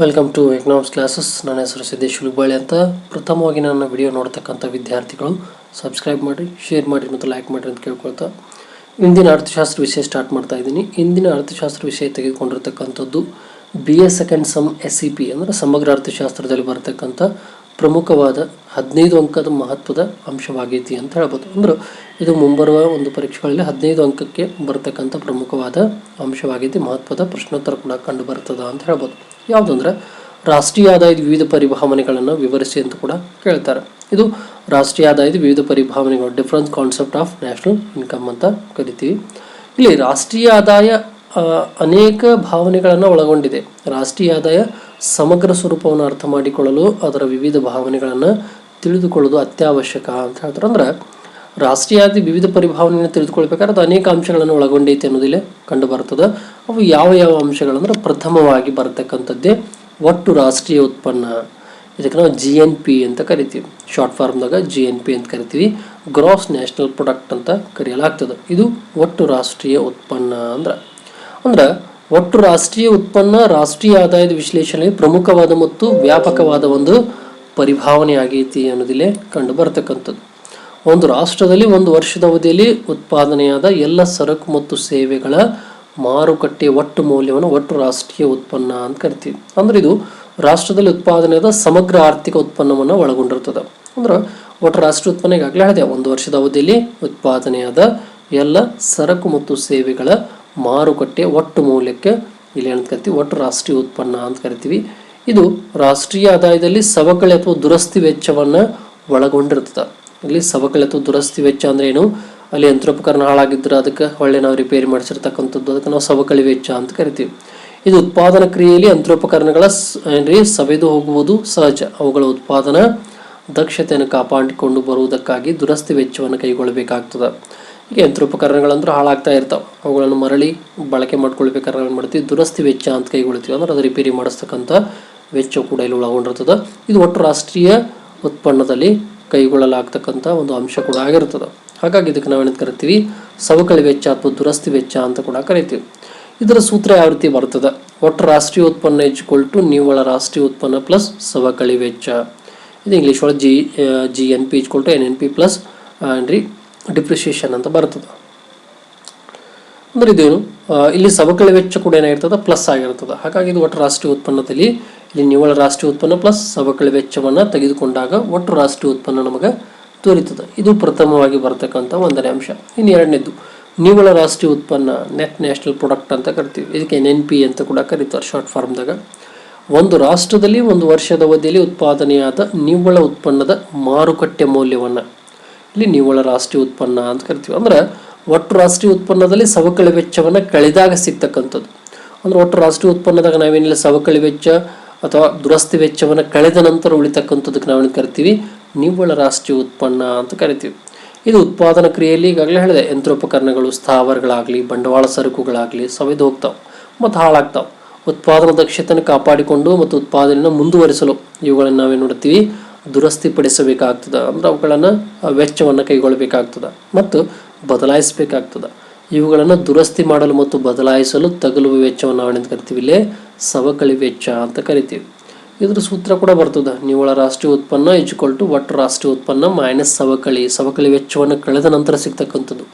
Welcome to economics classes ನನ್ನ ಹೆಸರು ಸಿದ್ದೇಶ್ ಹುಲಿಬಾಳಿ ಅಂತ. ಪ್ರಥಮವಾಗಿ ನನ್ನ ವಿಡಿಯೋ ನೋಡ್ತಕ್ಕಂಥ ವಿದ್ಯಾರ್ಥಿಗಳು ಸಬ್ಸ್ಕ್ರೈಬ್ ಮಾಡಿ ಶೇರ್ ಮಾಡಿ ಮತ್ತು ಲೈಕ್ ಮಾಡಿ ಅಂತ ಕೇಳ್ಕೊಳ್ತಾ. ಇಂದಿನ ಅರ್ಥಶಾಸ್ತ್ರ ವಿಷಯ ಸ್ಟಾರ್ಟ್ ಮಾಡ್ತಾ ಇದ್ದೀನಿ. ಇಂದಿನ ಅರ್ಥಶಾಸ್ತ್ರ ವಿಷಯ ತೆಗೆದುಕೊಂಡಿರ್ತಕ್ಕಂಥದ್ದು B A second sem S C P ಅಂದರೆ ಸಮಗ್ರ ಅರ್ಥಶಾಸ್ತ್ರದಲ್ಲಿ ಬರತಕ್ಕಂಥ ಪ್ರಮುಖವಾದ ಹದಿನೈದು ಅಂಕದ ಮಹತ್ವದ ಅಂಶವಾಗೈತಿ ಅಂತ ಹೇಳ್ಬೋದು. ಅಂದ್ರೆ ಇದು ಮುಂಬರುವ ಒಂದು ಪರೀಕ್ಷೆಗಳಲ್ಲಿ ಹದಿನೈದು ಅಂಕಕ್ಕೆ ಬರತಕ್ಕಂಥ ಪ್ರಮುಖವಾದ ಅಂಶವಾಗೈತಿ, ಮಹತ್ವದ ಪ್ರಶ್ನೋತ್ತರ ಕೂಡ ಕಂಡು ಬರ್ತದ ಅಂತ ಹೇಳ್ಬೋದು. ಯಾವುದಂದ್ರೆ ರಾಷ್ಟ್ರೀಯ ಆದಾಯದ ವಿವಿಧ ಪರಿಭಾವನೆಗಳನ್ನು ವಿವರಿಸಿ ಅಂತ ಕೂಡ ಕೇಳ್ತಾರೆ. ಇದು ರಾಷ್ಟ್ರೀಯ ಆದಾಯದ ವಿವಿಧ ಪರಿಭಾವನೆಗಳು difference concept of national income ಅಂತ ಕರಿತೀವಿ. ಇಲ್ಲಿ ರಾಷ್ಟ್ರೀಯ ಆದಾಯ ಅನೇಕ ಭಾವನೆಗಳನ್ನು ಒಳಗೊಂಡಿದೆ. ರಾಷ್ಟ್ರೀಯ ಆದಾಯ ಸಮಗ್ರ ಸ್ವರೂಪವನ್ನು ಅರ್ಥ ಮಾಡಿಕೊಳ್ಳಲು ಅದರ ವಿವಿಧ ಭಾವನೆಗಳನ್ನು ತಿಳಿದುಕೊಳ್ಳೋದು ಅತ್ಯವಶ್ಯಕ ಅಂತ ಹೇಳ್ತಾರೆ. ಅಂದ್ರೆ ರಾಷ್ಟ್ರೀಯ ಆದಾಯ ವಿವಿಧ ಪರಿಭಾವನೆಯನ್ನು ತಿಳಿದುಕೊಳ್ಬೇಕಾದ್ರೆ ಅದು ಅನೇಕ ಅಂಶಗಳನ್ನು ಒಳಗೊಂಡೈತೆ ಅನ್ನೋದಿಲ್ಲ ಕಂಡು ಬರ್ತದೆ ಅವು ಯಾವ ಯಾವ ಅಂಶಗಳಂದ್ರೆ ಪ್ರಥಮವಾಗಿ ಬರತಕ್ಕಂಥದ್ದೇ ಒಟ್ಟು ರಾಷ್ಟ್ರೀಯ ಉತ್ಪನ್ನ. ಇದಕ್ಕೆ ನಾವು ಜಿ ಎನ್ ಪಿ ಅಂತ ಕರಿತೀವಿ. ಶಾರ್ಟ್ ಫಾರ್ಮ್ದಾಗ ಜಿ ಎನ್ ಪಿ ಅಂತ ಕರಿತೀವಿ. ಗ್ರಾಸ್ ನ್ಯಾಷನಲ್ ಪ್ರೊಡಕ್ಟ್ ಅಂತ ಕರೆಯಲಾಗ್ತದೆ. ಇದು ಒಟ್ಟು ರಾಷ್ಟ್ರೀಯ ಉತ್ಪನ್ನ ಅಂದ್ರೆ. ಅಂದ್ರೆ ಒಟ್ಟು ರಾಷ್ಟ್ರೀಯ ಉತ್ಪನ್ನ, ರಾಷ್ಟ್ರೀಯ ಆದಾಯದ ವಿಶ್ಲೇಷಣೆ ಪ್ರಮುಖವಾದ ಮತ್ತು ವ್ಯಾಪಕವಾದ ಒಂದು ಪರಿಭಾವನೆ ಆಗೈತಿ ಅನ್ನೋದಿಲ್ಲೇ ಕಂಡು ಬರ್ತಕ್ಕಂಥದ್ದು ಒಂದು ರಾಷ್ಟ್ರದಲ್ಲಿ ಒಂದು ವರ್ಷದ ಅವಧಿಯಲ್ಲಿ ಉತ್ಪಾದನೆಯಾದ ಎಲ್ಲ ಸರಕು ಮತ್ತು ಸೇವೆಗಳ ಮಾರುಕಟ್ಟೆ ಒಟ್ಟು ಮೌಲ್ಯವನ್ನು ಒಟ್ಟು ರಾಷ್ಟ್ರೀಯ ಉತ್ಪನ್ನ ಅಂತ ಕರಿತೀವಿ. ಅಂದ್ರೆ ಇದು ರಾಷ್ಟ್ರದಲ್ಲಿ ಉತ್ಪಾದನೆಯಾದ ಸಮಗ್ರ ಆರ್ಥಿಕ ಉತ್ಪನ್ನವನ್ನು ಒಳಗೊಂಡಿರ್ತದೆ. ಅಂದ್ರೆ ಒಟ್ಟು ರಾಷ್ಟ್ರೀಯ ಉತ್ಪನ್ನ ಈಗಾಗಲೇ ಹೇಳಿದೆ, ಒಂದು ವರ್ಷದ ಅವಧಿಯಲ್ಲಿ ಉತ್ಪಾದನೆಯಾದ ಎಲ್ಲ ಸರಕು ಮತ್ತು ಸೇವೆಗಳ ಮಾರುಕಟ್ಟೆ ಒಟ್ಟು ಮೌಲ್ಯಕ್ಕೆ ಇಲ್ಲಿ ಏನಂತ ಕರಿತೀವಿ. ಒಟ್ಟು ರಾಷ್ಟ್ರೀಯ ಉತ್ಪನ್ನ ಅಂತ ಕರಿತೀವಿ. ಇದು ರಾಷ್ಟ್ರೀಯ ಆದಾಯದಲ್ಲಿ ಸವಕಳಿ ಅಥವಾ ದುರಸ್ತಿ ವೆಚ್ಚವನ್ನು ಒಳಗೊಂಡಿರ್ತದೆ. ಇಲ್ಲಿ ಸವಕಳಿ ಅಥವಾ ದುರಸ್ತಿ ವೆಚ್ಚ ಅಂದ್ರೆ ಏನು? ಅಲ್ಲಿ ಯಂತ್ರೋಪಕರಣ ಹಾಳಾಗಿದ್ರೆ ಅದಕ್ಕೆ ಹೊಳ್ಳೆ ನಾವು ರಿಪೇರಿ ಮಾಡಿಸಿರ್ತಕ್ಕಂಥದ್ದು. ಅದಕ್ಕೆ ನಾವು ಸವಕಳಿ ವೆಚ್ಚ ಅಂತ ಕರಿತೀವಿ. ಇದು ಉತ್ಪಾದನಾ ಕ್ರಿಯೆಯಲ್ಲಿ ಯಂತ್ರೋಪಕರಣಗಳ ಏನ್ರಿ ಸವೆದು ಹೋಗುವುದು ಸಹಜ. ಅವುಗಳ ಉತ್ಪಾದನಾ ದಕ್ಷತೆಯನ್ನು ಕಾಪಾಡಿಕೊಂಡು ಬರುವುದಕ್ಕಾಗಿ ದುರಸ್ತಿ ವೆಚ್ಚವನ್ನು ಕೈಗೊಳ್ಳಬೇಕಾಗ್ತದೆ. ಯಂತ್ರೋಪಕರಣಗಳಂದ್ರೂ ಹಾಳಾಗ್ತಾ ಇರ್ತಾವೆ. ಅವುಗಳನ್ನು ಮರಳಿ ಬಳಕೆ ಮಾಡ್ಕೊಳ್ಬೇಕಾದ್ರೆ ಏನು ಮಾಡ್ತೀವಿ? ದುರಸ್ತಿ ವೆಚ್ಚ ಅಂತ ಕೈಗೊಳ್ತೀವಿ. ಅಂದ್ರೆ ಅದು ರಿಪೇರಿ ಮಾಡಿಸ್ತಕ್ಕಂಥ ವೆಚ್ಚ ಕೂಡ ಇಲ್ಲಿ ಒಳಗೊಂಡಿರ್ತದೆ ಇದು ಒಟ್ಟು ರಾಷ್ಟ್ರೀಯ ಉತ್ಪನ್ನದಲ್ಲಿ ಕೈಗೊಳ್ಳಲಾಗ್ತಕ್ಕಂಥ ಒಂದು ಅಂಶ ಕೂಡ ಆಗಿರ್ತದೆ. ಹಾಗಾಗಿ ಇದಕ್ಕೆ ನಾವು ಏನಂತ ಕರಿತೀವಿ? ಸವಕಳಿ ವೆಚ್ಚ ಅಥವಾ ದುರಸ್ತಿ ವೆಚ್ಚ ಅಂತ ಕೂಡ ಕರಿತೀವಿ. ಇದರ ಸೂತ್ರ ಯಾವ ರೀತಿ ಬರ್ತದೆ? ಒಟ್ಟು ರಾಷ್ಟ್ರೀಯ ಉತ್ಪನ್ನ ಇಜ್ಕೊಲ್ ಟು ನಿವ್ವಳ ರಾಷ್ಟ್ರೀಯ ಉತ್ಪನ್ನ ಪ್ಲಸ್ ಸವಕಳಿ ವೆಚ್ಚ. ಇದು ಇಂಗ್ಲೀಷ್ ಒಳಗೆ G G N P is equal to N N P plus ಏನ್ರಿ ಡಿಪ್ರಿಸಿಯೇಷನ್ ಅಂತ ಬರ್ತದೆ. ಅಂದರೆ ಇದೇನು? ಇಲ್ಲಿ ಸವಕಳಿ ವೆಚ್ಚ ಕೂಡ ಏನಾಗಿರ್ತದೆ? ಪ್ಲಸ್ ಆಗಿರ್ತದೆ. ಹಾಗಾಗಿ ಇದು ಒಟ್ಟು ರಾಷ್ಟ್ರೀಯ ಉತ್ಪನ್ನದಲ್ಲಿ ಇಲ್ಲಿ ನಿವ್ವಳ ರಾಷ್ಟ್ರೀಯ ಉತ್ಪನ್ನ ಪ್ಲಸ್ ಸವಕಳಿ ವೆಚ್ಚವನ್ನು ತೆಗೆದುಕೊಂಡಾಗ ಒಟ್ಟು ರಾಷ್ಟ್ರೀಯ ಉತ್ಪನ್ನ ನಮಗೆ ದೊರೀತದೆ. ಇದು ಪ್ರಥಮವಾಗಿ ಬರ್ತಕ್ಕಂಥ ಒಂದನೇ ಅಂಶ. ಇನ್ನು ಎರಡನೇದು ನಿವ್ವಳ ರಾಷ್ಟ್ರೀಯ ಉತ್ಪನ್ನ ನೆಟ್ ನ್ಯಾಷನಲ್ ಪ್ರೊಡಕ್ಟ್ ಅಂತ ಕರಿತೀವಿ. ಇದಕ್ಕೆ ಎನ್ ಎನ್ ಪಿ ಅಂತ ಕೂಡ ಕರೀತಾರೆ ಶಾರ್ಟ್ ಫಾರ್ಮ್ದಾಗ ಒಂದು ರಾಷ್ಟ್ರದಲ್ಲಿ, ಒಂದು ವರ್ಷದ ಅವಧಿಯಲ್ಲಿ ಉತ್ಪಾದನೆಯಾದ ನಿವ್ವಳ ಉತ್ಪನ್ನದ ಮಾರುಕಟ್ಟೆ ಮೌಲ್ಯವನ್ನು ಇಲ್ಲಿ ನಿವ್ವಳ ರಾಷ್ಟ್ರೀಯ ಉತ್ಪನ್ನ ಅಂತ ಕರಿತೀವಿ. ಅಂದ್ರೆ ಒಟ್ಟು ರಾಷ್ಟ್ರೀಯ ಉತ್ಪನ್ನದಲ್ಲಿ ಸವಕಳಿ ವೆಚ್ಚವನ್ನು ಕಳೆದಾಗ ಸಿಗ್ತಕ್ಕಂಥದ್ದು. ಅಂದ್ರೆ ಒಟ್ಟು ರಾಷ್ಟ್ರೀಯ ಉತ್ಪನ್ನದಾಗ ನಾವೇನಿಲ್ಲ, ಸವಕಳಿ ವೆಚ್ಚ ಅಥವಾ ದುರಸ್ತಿ ವೆಚ್ಚವನ್ನು ಕಳೆದ ನಂತರ ಉಳಿತಕ್ಕಂಥದ್ದಕ್ಕೆ ನಾವೇನು ಕರಿತೀವಿ? ನಿವ್ವಳ ರಾಷ್ಟ್ರೀಯ ಉತ್ಪನ್ನ ಅಂತ ಕರಿತೀವಿ. ಇದು ಉತ್ಪಾದನಾ ಕ್ರಿಯೆಯಲ್ಲಿ ಈಗಾಗಲೇ ಹೇಳಿದೆ, ಯಂತ್ರೋಪಕರಣಗಳು, ಸ್ಥಾವರಗಳಾಗಲಿ, ಬಂಡವಾಳ ಸರಕುಗಳಾಗಲಿ ಸವೆದು ಹೋಗ್ತಾವೆ ಮತ್ತು ಹಾಳಾಗ್ತಾವೆ. ಉತ್ಪಾದನಾ ದಕ್ಷತೆಯನ್ನು ಕಾಪಾಡಿಕೊಂಡು ಮತ್ತು ಉತ್ಪಾದನೆಯನ್ನು ಮುಂದುವರಿಸಲು ಇವುಗಳನ್ನು ನಾವೇನು ನೋಡ್ತೀವಿ ದುರಸ್ತಿ ಪಡಿಸಬೇಕಾಗ್ತದೆ ಅಂದ್ರೆ ಅವುಗಳನ್ನು ವೆಚ್ಚವನ್ನು ಕೈಗೊಳ್ಳಬೇಕಾಗ್ತದೆ ಮತ್ತು ಬದಲಾಯಿಸಬೇಕಾಗ್ತದೆ. ಇವುಗಳನ್ನು ದುರಸ್ತಿ ಮಾಡಲು ಮತ್ತು ಬದಲಾಯಿಸಲು ತಗಲುವ ವೆಚ್ಚವನ್ನು ನಾವೇನಂತ ಕರಿತೀವಿ ಇಲ್ಲೇ ಸವಕಳಿ ವೆಚ್ಚ ಅಂತ ಕರಿತೀವಿ. ಇದ್ರ ಸೂತ್ರ ಕೂಡ ಬರ್ತದೆ. ನಿವ್ವಳ ರಾಷ್ಟ್ರೀಯ ಉತ್ಪನ್ನ ಇಜ್ಕೊಲ್ ಟು ಒಟ್ಟು ರಾಷ್ಟ್ರೀಯ ಉತ್ಪನ್ನ ಮೈನಸ್ ಸವಕಳಿ ಸವಕಳಿ ವೆಚ್ಚವನ್ನು ಕಳೆದ ನಂತರ ಸಿಗ್ತಕ್ಕಂಥದ್ದು.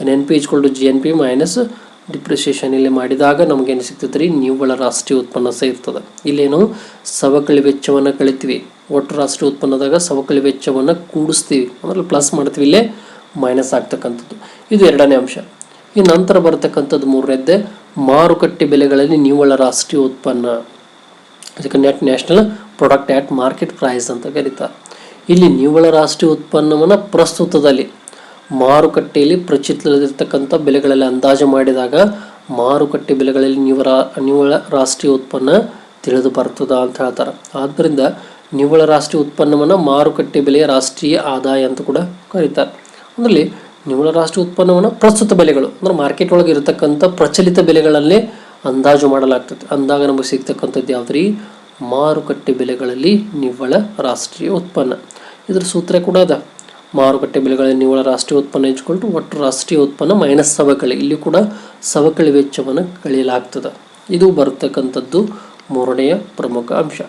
N N P is equal to G N P minus depreciation ಇಲ್ಲಿ ಮಾಡಿದಾಗ ನಮಗೇನು ಸಿಗ್ತದೆ ರೀ ನಿವ್ವಳ ರಾಷ್ಟ್ರೀಯ ಉತ್ಪನ್ನ ಸಹ ಇರ್ತದೆ. ಇಲ್ಲೇನು? ಸವಕಳಿ ವೆಚ್ಚವನ್ನು ಕಳಿತೀವಿ. ಒಟ್ಟು ರಾಷ್ಟ್ರೀಯ ಉತ್ಪನ್ನದಾಗ ಸವಕಳಿ ವೆಚ್ಚವನ್ನು ಕೂಡಿಸ್ತೀವಿ. ಅಂದರೆ ಪ್ಲಸ್ ಮಾಡ್ತೀವಿ. ಇಲ್ಲೇ ಮೈನಸ್ ಆಗ್ತಕ್ಕಂಥದ್ದು. ಇದು ಎರಡನೇ ಅಂಶ. ಈ ನಂತರ ಬರತಕ್ಕಂಥದ್ದು ಮೂರನೇದ್ದೇ ಮಾರುಕಟ್ಟೆ ಬೆಲೆಗಳಲ್ಲಿ ನಿವ್ವಳ ರಾಷ್ಟ್ರೀಯ ಉತ್ಪನ್ನ. ಅದಕ್ಕೆ net national product at market price ಅಂತ ಕರೀತಾರೆ. ಇಲ್ಲಿ ನಿವ್ವಳ ರಾಷ್ಟ್ರೀಯ ಉತ್ಪನ್ನವನ್ನು ಪ್ರಸ್ತುತದಲ್ಲಿ ಮಾರುಕಟ್ಟೆಯಲ್ಲಿ ಪ್ರಚಲಿತದಲ್ಲಿರ್ತಕ್ಕಂಥ ಬೆಲೆಗಳಲ್ಲಿ ಅಂದಾಜು ಮಾಡಿದಾಗ ಮಾರುಕಟ್ಟೆ ಬೆಲೆಗಳಲ್ಲಿ ನಿವ್ವಳ ನಿವ್ವಳ ರಾಷ್ಟ್ರೀಯ ಉತ್ಪನ್ನ ತಿಳಿದು ಬರ್ತದ ಅಂತ ಹೇಳ್ತಾರೆ. ಆದ್ದರಿಂದ ನಿವ್ವಳ ರಾಷ್ಟ್ರೀಯ ಉತ್ಪನ್ನವನ್ನು ಮಾರುಕಟ್ಟೆ ಬೆಲೆಯ ರಾಷ್ಟ್ರೀಯ ಆದಾಯ ಅಂತ ಕೂಡ ಕರೀತಾರೆ. ಅದರಲ್ಲಿ ನಿವ್ವಳ ರಾಷ್ಟ್ರೀಯ ಉತ್ಪನ್ನವನ್ನು ಪ್ರಸ್ತುತ ಬೆಲೆಗಳು, ಅಂದ್ರೆ ಮಾರ್ಕೆಟ್ ಒಳಗೆ ಇರತಕ್ಕಂಥ ಪ್ರಚಲಿತ ಬೆಲೆಗಳಲ್ಲೇ ಅಂದಾಜು ಮಾಡಲಾಗ್ತದೆ. ಅಂದಾಗ ನಮಗೆ ಸಿಗ್ತಕ್ಕಂಥದ್ದು ಯಾವ್ದು ರೀ ಮಾರುಕಟ್ಟೆ ಬೆಲೆಗಳಲ್ಲಿ ನಿವ್ವಳ ರಾಷ್ಟ್ರೀಯ ಉತ್ಪನ್ನ. ಇದರ ಸೂತ್ರ ಕೂಡ ಅದ. ಮಾರುಕಟ್ಟೆ ಬೆಲೆಗಳಲ್ಲಿ ನಿವ್ವಳ ರಾಷ್ಟ್ರೀಯ ಉತ್ಪನ್ನ ಹೆಚ್ಚಿಕೊಂಡು ಒಟ್ಟು ರಾಷ್ಟ್ರೀಯ ಉತ್ಪನ್ನ ಮೈನಸ್ ಸವಕಳಿ. ಇಲ್ಲಿ ಕೂಡ ಸವಕಳಿ ವೆಚ್ಚವನ್ನು ಕಳೆಯಲಾಗ್ತದೆ. ಇದು ಬರ್ತಕ್ಕಂಥದ್ದು ಮೂರನೆಯ ಪ್ರಮುಖ ಅಂಶ.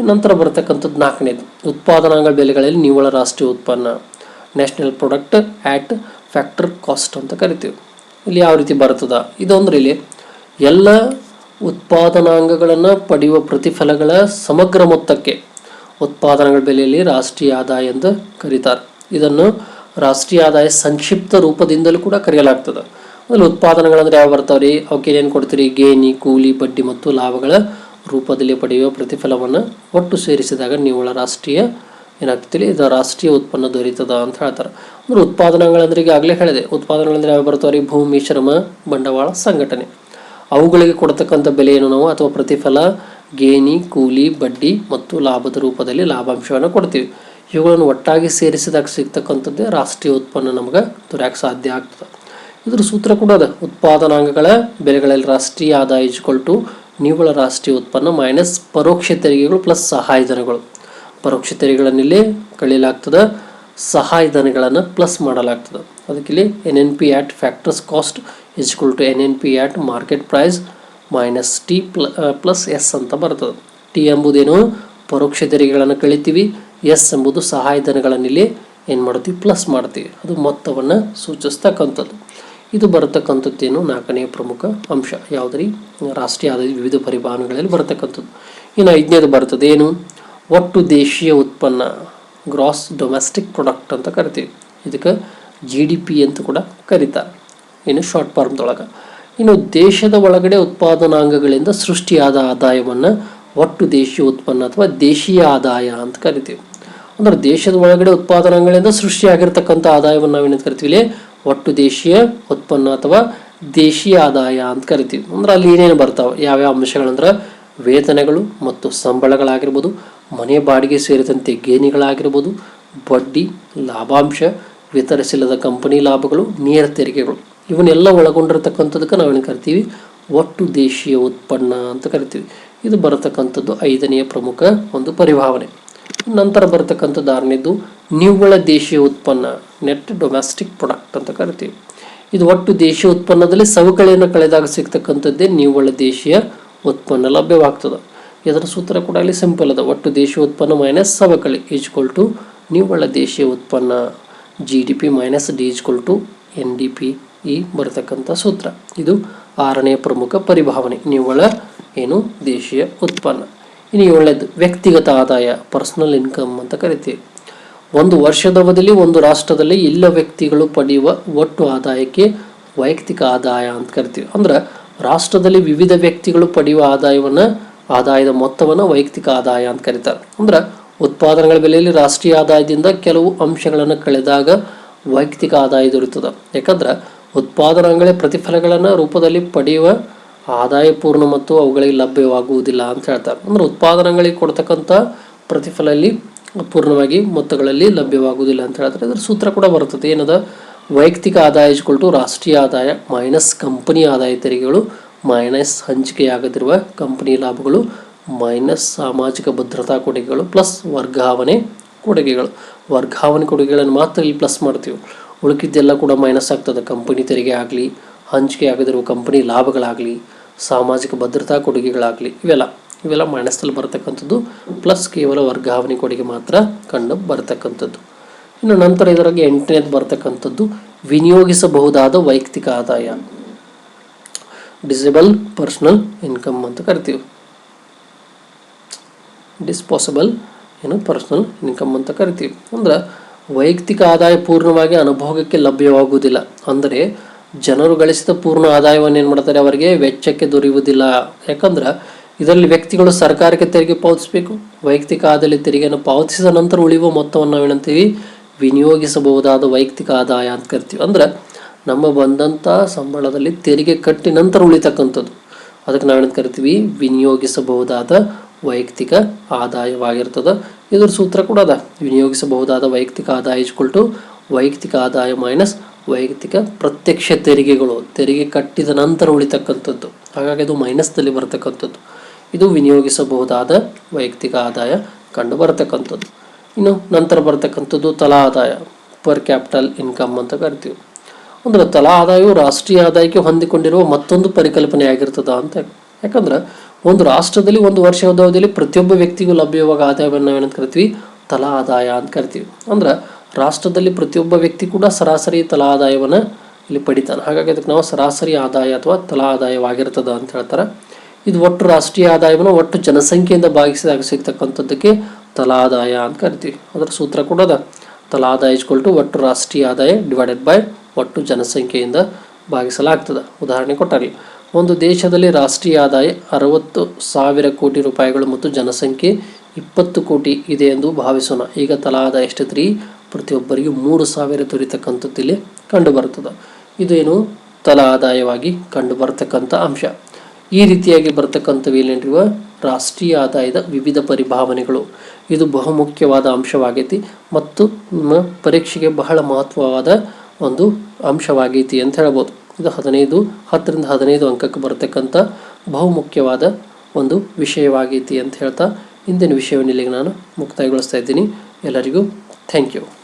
ನಂತರ ಬರತಕ್ಕಂಥದ್ದು ನಾಲ್ಕನೇದು. ಉತ್ಪಾದನಾಂಗ ಬೆಲೆಗಳಲ್ಲಿ ನಿವ್ವಳ ರಾಷ್ಟ್ರೀಯ ಉತ್ಪನ್ನ. National product at factor cost ಅಂತ ಕರಿತೀವಿ. ಇಲ್ಲಿ ಯಾವ ರೀತಿ ಬರ್ತದ? ಇದು ಅಂದ್ರೆ ಇಲ್ಲಿ ಎಲ್ಲ ಉತ್ಪಾದನಾಂಗಗಳನ್ನು ಪಡೆಯುವ ಪ್ರತಿಫಲಗಳ ಸಮಗ್ರ ಮೊತ್ತಕ್ಕೆ ಉತ್ಪಾದನೆಗಳ ಬೆಲೆಯಲ್ಲಿ ರಾಷ್ಟ್ರೀಯ ಆದಾಯ ಎಂದು ಕರೀತಾರೆ. ಇದನ್ನು ರಾಷ್ಟ್ರೀಯ ಆದಾಯ ಸಂಕ್ಷಿಪ್ತ ರೂಪದಿಂದಲೂ ಕೂಡ ಕರೆಯಲಾಗ್ತದೆ. ಅದ್ರಲ್ಲಿ ಉತ್ಪಾದನೆಗಳಂದ್ರೆ ಯಾವ ಬರ್ತಾವ್ರಿ? ಅವಕ್ಕೆ ಏನೇನು ಕೊಡ್ತೀರಿ? ಗೇಣಿ, ಕೂಲಿ, ಬಡ್ಡಿ ಮತ್ತು ಲಾಭಗಳ ರೂಪದಲ್ಲಿ ಪಡೆಯುವ ಪ್ರತಿಫಲವನ್ನು ಒಟ್ಟು ಸೇರಿಸಿದಾಗ ನಿವ್ವಳ ರಾಷ್ಟ್ರೀಯ ಏನಾಗ್ತಿಲ್ಲ ಇದು ರಾಷ್ಟ್ರೀಯ ಉತ್ಪನ್ನ ದೊರೀತದ ಅಂತ ಹೇಳ್ತಾರೆ. ಅಂದ್ರೆ ಉತ್ಪಾದನೆಗಳಂದ್ರೆ ಈಗಾಗಲೇ ಹೇಳಿದೆ, ಉತ್ಪಾದನೆಗಳಂದ್ರೆ ಯಾವ ಬರ್ತಾವ್ರಿ ಭೂಮಿ ಶ್ರಮ ಬಂಡವಾಳ, ಸಂಘಟನೆ. ಅವುಗಳಿಗೆ ಕೊಡ್ತಕ್ಕಂಥ ಬೆಲೆಯನ್ನು ನಾವು? ಅಥವಾ ಪ್ರತಿಫಲ, ಗೇಣಿ, ಕೂಲಿ, ಬಡ್ಡಿ ಮತ್ತು ಲಾಭದ ರೂಪದಲ್ಲಿ ಲಾಭಾಂಶವನ್ನು ಕೊಡ್ತೀವಿ. ಇವುಗಳನ್ನು ಒಟ್ಟಾಗಿ ಸೇರಿಸಿದಾಗ ಸಿಗ್ತಕ್ಕಂಥದ್ದೇ ರಾಷ್ಟ್ರೀಯ ಉತ್ಪನ್ನ ನಮಗೆ ದೊರೆಯಕ್ಕೆ ಸಾಧ್ಯ ಆಗ್ತದೆ. ಇದ್ರ ಸೂತ್ರ ಕೂಡ ಅದ. ಉತ್ಪಾದನಾಂಗಗಳ ಬೆಲೆಗಳಲ್ಲಿ ರಾಷ್ಟ್ರೀಯ ಆದಾಯ ಇಜ್ಕೊಲ್ ನಿವ್ವಳ ರಾಷ್ಟ್ರೀಯ ಉತ್ಪನ್ನ ಮೈನಸ್ ಪರೋಕ್ಷ ತೆರಿಗೆಗಳು ಪ್ಲಸ್ ಸಹಾಯಧನಗಳು ಪರೋಕ್ಷ ತೆರಿಗೆಗಳನ್ನಿಲ್ಲಿ ಕಳೆಯಲಾಗ್ತದೆ ಸಹಾಯಧನಗಳನ್ನು ಪ್ಲಸ್ ಮಾಡಲಾಗ್ತದೆ. ಅದಕ್ಕಿಲ್ಲಿ N N P at factors cost is equal to N N P at market price minus T ಪ್ಲ plus S ಅಂತ ಬರ್ತದೆ. ಟಿ ಎಂಬುದೇನು? ಪರೋಕ್ಷ ತೆರಿಗೆಗಳನ್ನು ಕಳಿತೀವಿ. ಎಸ್ ಎಂಬುದು ಸಹಾಯಧನಗಳನ್ನಿಲ್ಲಿ ಏನು ಮಾಡ್ತೀವಿ? ಪ್ಲಸ್ ಮಾಡ್ತೀವಿ. ಅದು ಮೊತ್ತವನ್ನು ಸೂಚಿಸ್ತಕ್ಕಂಥದ್ದು. ಇದು ಬರತಕ್ಕಂಥದ್ದೇನು ನಾಲ್ಕನೆಯ ಪ್ರಮುಖ ಅಂಶ. ಯಾವುದ್ರಿ? ರಾಷ್ಟ್ರೀಯ ಆದಾಯ ವಿವಿಧ ಪರಿಮಾಣಗಳಲ್ಲಿ ಬರತಕ್ಕಂಥದ್ದು. ಇನ್ನು ಐದನೇದು ಬರ್ತದೆ ಏನು? ಒಟ್ಟು ದೇಶೀಯ ಉತ್ಪನ್ನ ಗ್ರಾಸ್ ಡೊಮೆಸ್ಟಿಕ್ ಪ್ರೊಡಕ್ಟ್ ಅಂತ ಕರಿತೀವಿ. ಇದಕ್ಕೆ ಜಿ ಡಿ ಪಿ ಅಂತ ಕೂಡ ಕರೀತಾರೆ. ಇನ್ನು ಶಾರ್ಟ್ ಫಾರ್ಮ್ದೊಳಗೆ ಇನ್ನು ದೇಶದ ಒಳಗಡೆ ಉತ್ಪಾದನಾಂಗಗಳಿಂದ ಸೃಷ್ಟಿಯಾದ ಆದಾಯವನ್ನು ಒಟ್ಟು ದೇಶೀಯ ಉತ್ಪನ್ನ ಅಥವಾ ದೇಶೀಯ ಆದಾಯ ಅಂತ ಕರಿತೀವಿ. ಅಂದ್ರೆ ದೇಶದ ಒಳಗಡೆ ಉತ್ಪಾದನಾಂಗಗಳಿಂದ ಸೃಷ್ಟಿಯಾಗಿರ್ತಕ್ಕಂಥ ಆದಾಯವನ್ನು ನಾವೇನಂತ ಕರಿತೀವಿ ಒಟ್ಟು ದೇಶೀಯ ಉತ್ಪನ್ನ ಅಥವಾ ದೇಶೀಯ ಆದಾಯ ಅಂತ ಕರಿತೀವಿ. ಅಂದ್ರೆ ಅಲ್ಲಿ ಏನೇನು ಬರ್ತಾವೆ? ಯಾವ್ಯಾವ ಅಂಶಗಳಂದ್ರೆ ವೇತನಗಳು ಮತ್ತು ಸಂಬಳಗಳಾಗಿರ್ಬೋದು, ಮನೆ ಬಾಡಿಗೆ ಸೇರಿದಂತೆ ಗೇಣಿಗಳಾಗಿರ್ಬೋದು, ಬಡ್ಡಿ, ಲಾಭಾಂಶ, ವಿತರಿಸಿಲ್ಲದ ಕಂಪನಿ ಲಾಭಗಳು, ನೇರ ತೆರಿಗೆಗಳು. ಇವನ್ನೆಲ್ಲ ಒಳಗೊಂಡಿರತಕ್ಕಂಥದಕ್ಕೆ ನಾವೇನು ಕರಿತೀವಿ? ಒಟ್ಟು ದೇಶೀಯ ಉತ್ಪನ್ನ ಅಂತ ಕರಿತೀವಿ. ಇದು ಬರತಕ್ಕಂಥದ್ದು ಐದನೆಯ ಪ್ರಮುಖ ಒಂದು ಪರಿಭಾವನೆ. ನಂತರ ಬರತಕ್ಕಂಥದ್ದು ಆರನೇದು, ನಿವ್ವಳ ದೇಶೀಯ ಉತ್ಪನ್ನ ನೆಟ್ ಡೊಮೆಸ್ಟಿಕ್ ಪ್ರಾಡಕ್ಟ್ ಅಂತ ಕರಿತೀವಿ. ಇದು ಒಟ್ಟು ದೇಶೀಯ ಉತ್ಪನ್ನದಲ್ಲಿ ಸವಕಳಿಯನ್ನು ಕಳೆದಾಗ ಸಿಗ್ತಕ್ಕಂಥದ್ದೇ ನಿವ್ವಳ ದೇಶೀಯ ಉತ್ಪನ್ನ ಲಭ್ಯವಾಗ್ತದೆ. ಇದರ ಸೂತ್ರ ಕೂಡ ಅಲ್ಲಿ ಸಿಂಪಲ್ ಅದ. ಒಟ್ಟು ದೇಶೀಯ ಉತ್ಪನ್ನ ಮೈನಸ್ ಸವಕಳಿ ಈಜ್ಕೊಲ್ ಟು ನಿವ್ವಳ ದೇಶೀಯ ಉತ್ಪನ್ನ G D P minus D is equal to N D P ಈ ಬರತಕ್ಕಂಥ ಸೂತ್ರ. ಇದು ಆರನೇ ಪ್ರಮುಖ ಪರಿಭಾವನೆ. ನಿವ್ವಳ ಏನು? ದೇಶೀಯ ಉತ್ಪನ್ನ. ಇನ್ನು ಏಳನೇದು ವ್ಯಕ್ತಿಗತ ಆದಾಯ ಪರ್ಸನಲ್ ಇನ್ಕಮ್ ಅಂತ ಕರಿತೀವಿ. ಒಂದು ವರ್ಷದ ಅವಧಿಯಲ್ಲಿ ಒಂದು ರಾಷ್ಟ್ರದಲ್ಲಿ ಎಲ್ಲ ವ್ಯಕ್ತಿಗಳು ಪಡೆಯುವ ಒಟ್ಟು ಆದಾಯಕ್ಕೆ ವೈಯಕ್ತಿಕ ಆದಾಯ ಅಂತ ಕರಿತೀವಿ. ಅಂದ್ರೆ ರಾಷ್ಟ್ರದಲ್ಲಿ ವಿವಿಧ ವ್ಯಕ್ತಿಗಳು ಪಡೆಯುವ ಆದಾಯವನ್ನು, ಆದಾಯದ ಮೊತ್ತವನ್ನು ವೈಯಕ್ತಿಕ ಆದಾಯ ಅಂತ ಕರೀತಾರೆ. ಅಂದ್ರೆ ಉತ್ಪಾದನೆಗಳ ಬೆಲೆಯಲ್ಲಿ ರಾಷ್ಟ್ರೀಯ ಆದಾಯದಿಂದ ಕೆಲವು ಅಂಶಗಳನ್ನು ಕಳೆದಾಗ ವೈಯಕ್ತಿಕ ಆದಾಯ ದೊರೆತದೆ. ಯಾಕಂದ್ರೆ ಉತ್ಪಾದನಾಂಗಳ ಪ್ರತಿಫಲಗಳನ್ನು ರೂಪದಲ್ಲಿ ಪಡೆಯುವ ಆದಾಯ ಪೂರ್ಣ ಮತ್ತು ಅವುಗಳಿಗೆ ಲಭ್ಯವಾಗುವುದಿಲ್ಲ ಅಂತ ಹೇಳ್ತಾರೆ. ಅಂದ್ರೆ ಉತ್ಪಾದನೆಗಳಿಗೆ ಕೊಡ್ತಕ್ಕಂಥ ಪ್ರತಿಫಲ ಇಲ್ಲಿ ಪೂರ್ಣವಾಗಿ ಮೊತ್ತಗಳಲ್ಲಿ ಲಭ್ಯವಾಗುವುದಿಲ್ಲ ಅಂತ ಹೇಳ್ತಾರೆ. ಅದರ ಸೂತ್ರ ಕೂಡ ಬರ್ತದೆ ಏನದ? ವೈಯಕ್ತಿಕ ಆದಾಯ ಇಸ್ಕೊಳ್ತು ರಾಷ್ಟ್ರೀಯ ಆದಾಯ ಮೈನಸ್ ಕಂಪನಿ ಆದಾಯ ತೆರಿಗೆಗಳು ಮೈನಸ್ ಹಂಚಿಕೆಯಾಗದಿರುವ ಕಂಪನಿ ಲಾಭಗಳು ಮೈನಸ್ ಸಾಮಾಜಿಕ ಭದ್ರತಾ ಕೊಡುಗೆಗಳು ಪ್ಲಸ್ ವರ್ಗಾವಣೆ ಕೊಡುಗೆಗಳು. ವರ್ಗಾವಣೆ ಕೊಡುಗೆಗಳನ್ನು ಮಾತ್ರ ಇಲ್ಲಿ ಪ್ಲಸ್ ಮಾಡ್ತೀವಿ. ಉಳುಕಿದ್ದೆಲ್ಲ ಕೂಡ ಮೈನಸ್ ಆಗ್ತದೆ. ಕಂಪನಿ ತೆರಿಗೆ ಆಗಲಿ, ಹಂಚಿಕೆ ಆಗದಿರುವ ಕಂಪನಿ ಲಾಭಗಳಾಗಲಿ ಸಾಮಾಜಿಕ ಭದ್ರತಾ ಕೊಡುಗೆಗಳಾಗಲಿ, ಇವೆಲ್ಲ ಇವೆಲ್ಲ ಮೈನಸ್ನಲ್ಲಿ ಬರತಕ್ಕಂಥದ್ದು, ಪ್ಲಸ್ ಕೇವಲ ವರ್ಗಾವಣೆ ಕೊಡುಗೆ ಮಾತ್ರ ಕಂಡು ಬರತಕ್ಕಂಥದ್ದು. ಇನ್ನು ನಂತರ ಇದರಾಗೆ ಎಂಟನೇದು ಬರ್ತಕ್ಕಂಥದ್ದು, ವಿನಿಯೋಗಿಸಬಹುದಾದ ವೈಯಕ್ತಿಕ ಆದಾಯ. ಡಿಸೇಬಲ್ ಪರ್ಸನಲ್ ಇನ್ಕಮ್ ಅಂತ ಕರಿತೀವಿ. ಡಿಸ್ಪಾಸಿಬಲ್ ಏನು? ಪರ್ಸನಲ್ ಇನ್ಕಮ್ ಅಂತ ಕರಿತೀವಿ. ಅಂದ್ರೆ ವೈಯಕ್ತಿಕ ಆದಾಯ ಪೂರ್ಣವಾಗಿ ಅನುಭೋಗಕ್ಕೆ ಲಭ್ಯವಾಗುವುದಿಲ್ಲ. ಅಂದರೆ ಜನರು ಗಳಿಸಿದ ಪೂರ್ಣ ಆದಾಯವನ್ನು ಏನು ಮಾಡ್ತಾರೆ ಅವರಿಗೆ? ವೆಚ್ಚಕ್ಕೆ ದೊರೆಯುವುದಿಲ್ಲ. ಯಾಕಂದ್ರೆ ಇದರಲ್ಲಿ ವ್ಯಕ್ತಿಗಳು ಸರ್ಕಾರಕ್ಕೆ ತೆರಿಗೆ ಪಾವತಿಸಬೇಕು, ವೈಯಕ್ತಿಕ ಆದಾಯ ತೆರಿಗೆಯನ್ನು ಪಾವತಿಸಿದ ನಂತರ ಉಳಿಯುವ ಮೊತ್ತವನ್ನು ನಾವೇನಂತೀವಿ? ವಿನಿಯೋಗಿಸಬಹುದಾದ ವೈಯಕ್ತಿಕ ಆದಾಯ ಅಂತ ಕರಿತೀವಿ. ಅಂದ್ರೆ ನಮ್ಮ ಬಂದಂಥ ಸಂಬಳದಲ್ಲಿ ತೆರಿಗೆ ಕಟ್ಟಿ ನಂತರ ಉಳಿತಕ್ಕಂಥದ್ದು. ಅದಕ್ಕೆ ನಾವೇನಂತ ಕರಿತೀವಿ? ವಿನಿಯೋಗಿಸಬಹುದಾದ ವೈಯಕ್ತಿಕ ಆದಾಯವಾಗಿರ್ತದೆ. ಇದ್ರ ಸೂತ್ರ ಕೂಡ ಅದ. ವಿನಿಯೋಗಿಸಬಹುದಾದ ವೈಯಕ್ತಿಕ ಆದಾಯ ಇಸ್ಕೊಳ್ತು ವೈಯಕ್ತಿಕ ಆದಾಯ ಮೈನಸ್ ವೈಯಕ್ತಿಕ ಪ್ರತ್ಯಕ್ಷ ತೆರಿಗೆಗಳು, ತೆರಿಗೆ ಕಟ್ಟಿದ ನಂತರ ಉಳಿತಕ್ಕಂಥದ್ದು. ಹಾಗಾಗಿ ಅದು ಮೈನಸ್ನಲ್ಲಿ ಬರತಕ್ಕಂಥದ್ದು. ಇದು ವಿನಿಯೋಗಿಸಬಹುದಾದ ವೈಯಕ್ತಿಕ ಆದಾಯ ಕಂಡು ಬರತಕ್ಕಂಥದ್ದು ಇನ್ನು ನಂತರ ಬರತಕ್ಕಂಥದ್ದು ತಲಾ ಆದಾಯ ಪರ್ ಕ್ಯಾಪಿಟಲ್ ಇನ್ಕಮ್ ಅಂತ ಕರಿತೀವಿ. ಅಂದರೆ ತಲಾ ಆದಾಯವು ರಾಷ್ಟ್ರೀಯ ಆದಾಯಕ್ಕೆ ಹೊಂದಿಕೊಂಡಿರುವ ಮತ್ತೊಂದು ಪರಿಕಲ್ಪನೆ ಆಗಿರ್ತದ ಅಂತ. ಯಾಕಂದ್ರೆ ಒಂದು ರಾಷ್ಟ್ರದಲ್ಲಿ ಒಂದು ವರ್ಷದ ಅವಧಿಯಲ್ಲಿ ಪ್ರತಿಯೊಬ್ಬ ವ್ಯಕ್ತಿಗೂ ಲಭ್ಯವಾಗ ಆದಾಯವನ್ನು ಏನಂತ ಕರಿತೀವಿ? ತಲಾ ಆದಾಯ ಅಂತ ಕರಿತೀವಿ. ಅಂದ್ರೆ ರಾಷ್ಟ್ರದಲ್ಲಿ ಪ್ರತಿಯೊಬ್ಬ ವ್ಯಕ್ತಿ ಕೂಡ ಸರಾಸರಿ ತಲಾ ಆದಾಯವನ್ನು ಇಲ್ಲಿ ಪಡಿತಾನೆ. ಹಾಗಾಗಿ ಅದಕ್ಕೆ ನಾವು ಸರಾಸರಿ ಆದಾಯ ಅಥವಾ ತಲಾ ಆದಾಯವಾಗಿರ್ತದ ಅಂತ ಹೇಳ್ತಾರೆ. ಇದು ಒಟ್ಟು ರಾಷ್ಟ್ರೀಯ ಆದಾಯವನ್ನು ಒಟ್ಟು ಜನಸಂಖ್ಯೆಯಿಂದ ಭಾಗಿಸಿದಾಗ ಸಿಗ್ತಕ್ಕಂಥದ್ದಕ್ಕೆ ತಲಾ ಆದಾಯ ಅಂತ ಕರಿತೀವಿ. ಅದರ ಸೂತ್ರ ಕೂಡ ಅದ. ತಲಾ ಆದಾಯ ಇಸ್ಕೊಲ್ ಟು ಒಟ್ಟು ರಾಷ್ಟ್ರೀಯ ಆದಾಯ ಡಿವೈಡೆಡ್ ಬೈ ಒಟ್ಟು ಜನಸಂಖ್ಯೆಯಿಂದ ಭಾಗಿಸಲಾಗ್ತದೆ. ಉದಾಹರಣೆ ಕೊಟ್ಟಾಗಲಿ, ಒಂದು ದೇಶದಲ್ಲಿ ರಾಷ್ಟ್ರೀಯ ಆದಾಯ ಅರವತ್ತು ಸಾವಿರ ಕೋಟಿ ರೂಪಾಯಿಗಳು ಮತ್ತು ಜನಸಂಖ್ಯೆ ಇಪ್ಪತ್ತು ಕೋಟಿ ಇದೆ ಎಂದು ಭಾವಿಸೋಣ. ಈಗ ತಲಾ ಆದಾಯ ಎಷ್ಟೈತ್ರಿ? ಪ್ರತಿಯೊಬ್ಬರಿಗೂ ಮೂರು ಸಾವಿರ ದೊರೀತಕ್ಕಂಥದ್ದು ಇಲ್ಲಿ ಕಂಡು ಬರ್ತದೆ ಇದೇನು? ತಲಾ ಆದಾಯವಾಗಿ ಕಂಡು ಬರ್ತಕ್ಕಂಥ ಅಂಶ. ಈ ರೀತಿಯಾಗಿ ಬರ್ತಕ್ಕಂಥವು ಏನೇನಿರುವ? ರಾಷ್ಟ್ರೀಯ ಆದಾಯದ ವಿವಿಧ ಪರಿಭಾವನೆಗಳು. ಇದು ಬಹುಮುಖ್ಯವಾದ ಅಂಶವಾಗೈತಿ ಮತ್ತು ನಿಮ್ಮ ಪರೀಕ್ಷೆಗೆ ಬಹಳ ಮಹತ್ವವಾದ ಒಂದು ಅಂಶವಾಗೈತಿ ಅಂತ ಹೇಳ್ಬೋದು. ಇದು ಹದಿನೈದು, ಹತ್ತರಿಂದ ಹದಿನೈದು ಅಂಕಕ್ಕೆ ಬರತಕ್ಕಂಥ ಬಹುಮುಖ್ಯವಾದ ಒಂದು ವಿಷಯವಾಗೈತಿ ಅಂತ ಹೇಳ್ತಾ, ಇಂದಿನ ವಿಷಯವನ್ನು ಇಲ್ಲಿಗೆ ನಾನು ಮುಕ್ತಾಯಗೊಳಿಸ್ತಾ ಇದ್ದೀನಿ. ಎಲ್ಲರಿಗೂ ಥ್ಯಾಂಕ್ ಯು.